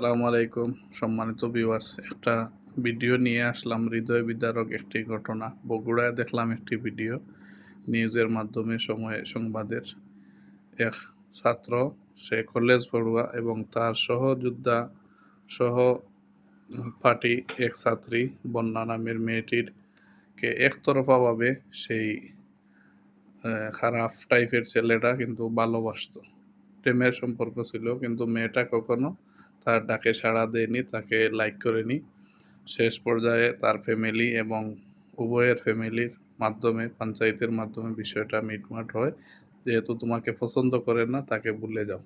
সালামু আলাইকুম। সম্মানিত ভিউয়ার্স একটা ভিডিও নিয়ে আসলাম। হৃদয় বিদারক একটি ঘটনা। বগুড়ায় দেখলাম একটি ভিডিও নিউজের মাধ্যমে সময় সংবাদের। এক ছাত্র, সে কলেজ পড়ুয়া এবং তার সহযোদ্ধা সহ পার্টি এক ছাত্রী, বন্যা নামের মেয়েটির কে একতরফাভাবে সেই খারাপ টাইপের ছেলেটা কিন্তু ভালোবাসতো। প্রেমের সম্পর্ক ছিল, কিন্তু মেয়েটা কখনো তার ডাকে সাড়া দেয়নি, তাকে লাইক করেনি। শেষ পর্যায়ে তার ফ্যামিলি এবং উভয়ের ফ্যামিলির মাধ্যমে, পঞ্চায়েতের মাধ্যমে বিষয়টা মিটমাট হয়। যেহেতু তোমাকে পছন্দ করে না, তাকে ভুলে যাও।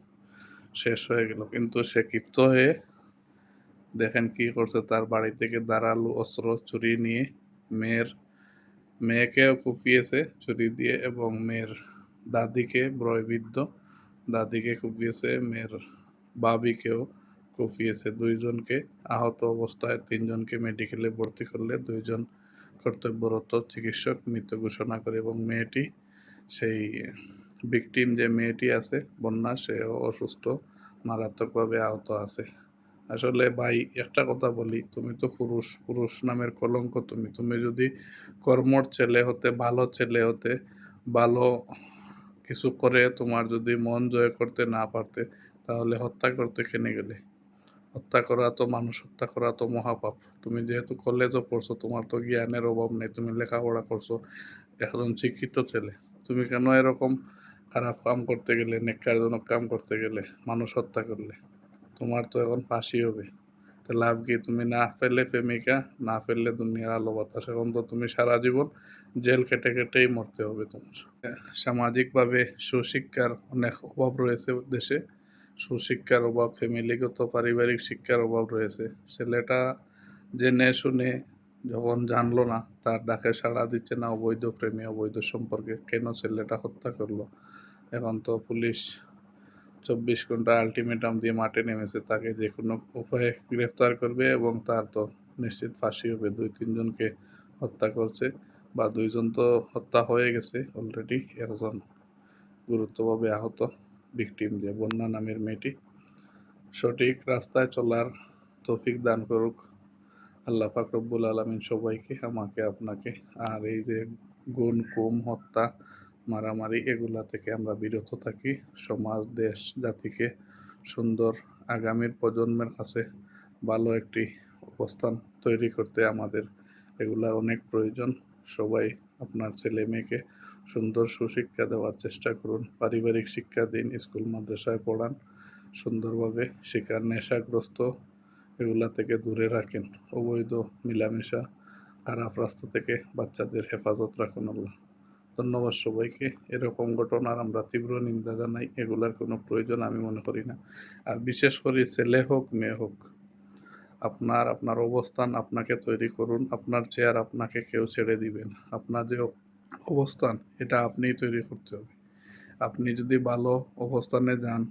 শেষ হয়ে গেল। কিন্তু সে ক্ষিপ্ত হয়ে দেখেন কি করছে। তার বাড়ি থেকে দাঁড়াল অস্ত্র চুরি নিয়ে মেয়ের, মেয়েকেও কুপিয়েছে চুরি দিয়ে এবং মেয়ের দাদিকে ব্রয়বৃদ্ধ দাদিকে কুপিয়েছে। মেয়ের বাবিকেও কুপিয়েছে দুইজনকে। আহত অবস্থায় তিনজনকে মেডিকেলে ভর্তি করলে দুইজন কর্তব্যরত চিকিৎসক মৃত ঘোষণা করে এবং মেয়েটি সেই ভিকটিম যে মেয়েটি আছে, বন্যা, সেও অসুস্থ, মারাত্মকভাবে আহত আছে। আসলে ভাই, একটা কথা বলি, তুমি তো পুরুষ পুরুষ নামের কলঙ্ক তুমি। তুমি যদি কর্মর ছেলে হতে, ভালো ছেলে হতে, ভালো কিছু করে তোমার যদি মন জয় করতে না পারতে, তাহলে হত্যা করতে কেনে গেলে? হত্যা করা তো মানুষ হত্যা করা তো মহাপাপ। তুমি যেহেতু কলেজও পড়ছো, তোমার তো জ্ঞানের অভাব নেই, তুমি লেখাপড়া করছ, একজন শিক্ষিত ছেলে, তুমি কেন এরকম খারাপ কাম করতে গেলে, নেককারজনক কাম করতে গেলে, মানুষ হত্যা করলে? তোমার তো এখন ফাঁসি হবে। তো লাভ কি? তুমি না ফেললে প্রেমিকা, না ফেললে দুনিয়ার আলো বাতাস। এখন তো তুমি সারা জীবন জেল কেটে কেটেই মরতে হবে তোমার। সামাজিকভাবে সুশিক্ষার অনেক অভাব রয়েছে দেশে। সুশিক্ষার অভাব ফ্যামিলিগত পারিবারিক শিক্ষার অভাব রয়েছে। ছেলেটা জেনে শুনে যখন জানলো না, তার ডাকে সাড়া দিচ্ছে না অবৈধ প্রেমী, অবৈধ সম্পর্কে। কেন ছেলেটা হত্যা করল? এখন তো পুলিশ চব্বিশ ঘণ্টা আলটিমেটাম দিয়ে মাঠে নেমেছে। তাকে যে কোনো উপায়ে গ্রেফতার করবে এবং তার তো নিশ্চিত ফাঁসি হবে। দুই তিনজনকে হত্যা করছে বা দুইজন তো হত্যা হয়ে গেছে অলরেডি, একজন গুরুত্বভাবে আহত। ভিকটিম যে বন্যা নামের মেয়েটি। সঠিক রাস্তায় চলার তৌফিক দান করুক। আল্লাহ পাক রব্বুল আলমিন সবাইকে, আমাকে, আপনাকে। আর এই যে গুণ, কুম, হত্যা, মারামারি, এগুলা থেকে আমরা বিরত থাকি। সমাজ, দেশ, জাতিকে সুন্দর আগামীর প্রজন্মের কাছে ভালো একটি অবস্থান তৈরি করতে আমাদের এগুলা অনেক প্রয়োজন। সবাই আপনার ছেলে মেয়েকে সুন্দর সুশিক্ষা দেওয়ার চেষ্টা করুন। পারিবারিক শিক্ষা দিন, স্কুল, মাদ্রাসায় পড়ান, সুন্দরভাবে শিকার নেশাগ্রস্ত এগুলা থেকে দূরে রাখেন। অবৈধ মিলামেশা, খারাপ রাস্তা থেকে বাচ্চাদের হেফাজত রাখুন আল্লাহ। ধন্যবাদ সবাইকে। এরকম ঘটনার আমরা তীব্র নিন্দা জানাই, এগুলার কোনো প্রয়োজন আমি মনে করি না। আর বিশেষ করে ছেলে হোক, মেয়ে হোক, আপনার আপনার অবস্থান আপনাকে তৈরি করুন, আপনার চেয়ার আপনাকে কেউ ছেড়ে দিবেন। আপনার যে অবস্থান, এটা আপনিই তৈরি করতে হবে। আপনি যদি ভালো অবস্থানে যান,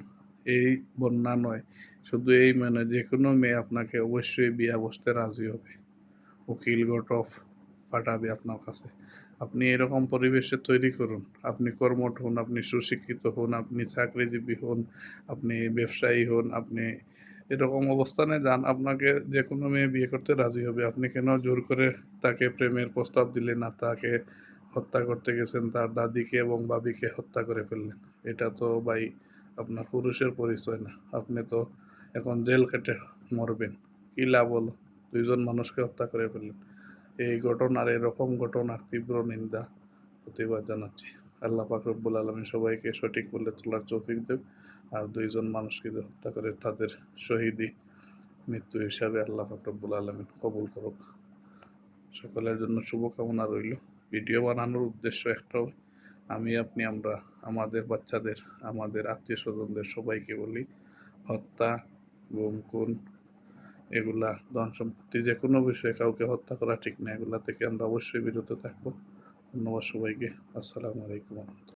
এই বন্যা নয়, শুধু এই মানে যে কোনো মেয়ে আপনাকে অবশ্যই বিয়া বসতে রাজি হবে। উকিল গটফ পাঠাবে আপনার কাছে। আপনি এরকম পরিবেশে তৈরি করুন। আপনি কর্মঠ হন, আপনি সুশিক্ষিত হন, আপনি চাকরিজীবী হন, আপনি ব্যবসায়ী হন, আপনি এরকম অবস্থানে যান, আপনাকে যে কোনো মেয়ে বিয়ে করতে রাজি হবে। আপনি কেন জোর করে তাকে প্রেমের প্রস্তাব দিলেন না? তাকে হত্যা করতে গেছেন, তার দাদিকে এবং বাবিকে হত্যা করে ফেললেন। এটা তো ভাই আপনার পুরুষের পরিচয় না। আপনি তো এখন জেল কেটে মরবেন। কী লাভ হলো? দুইজন মানুষকে হত্যা করে ফেললেন। এই ঘটনার এরকম ঘটনার তীব্র নিন্দা, প্রতিবাদ জানাচ্ছি। আল্লাহ পাক রব্বুল আলমী সবাইকে সঠিক বলে তোলার চৌফিক দেব আর দুইজন মানুষকে হত্যা করে তাদের শহীদি মৃত্যু হিসাবে আল্লাহ পাক রব্বুল আলমিন কবুল করুক। সকলের জন্য শুভকামনা রইল। ভিডিও বানানোর উদ্দেশ্য একটাও আমি, আপনি, আমরা, আমাদের বাচ্চাদের, আমাদের আত্মীয় স্বজনদের সবাইকে বলি, হত্যা, গুম, খুন, এগুলা, ধন সম্পত্তি যে কোনো বিষয়ে কাউকে হত্যা করা ঠিক না, এগুলা থেকে আমরা অবশ্যই বিরত থাকব। ধন্যবাদ সবাইকে। আসসালামু আলাইকুম।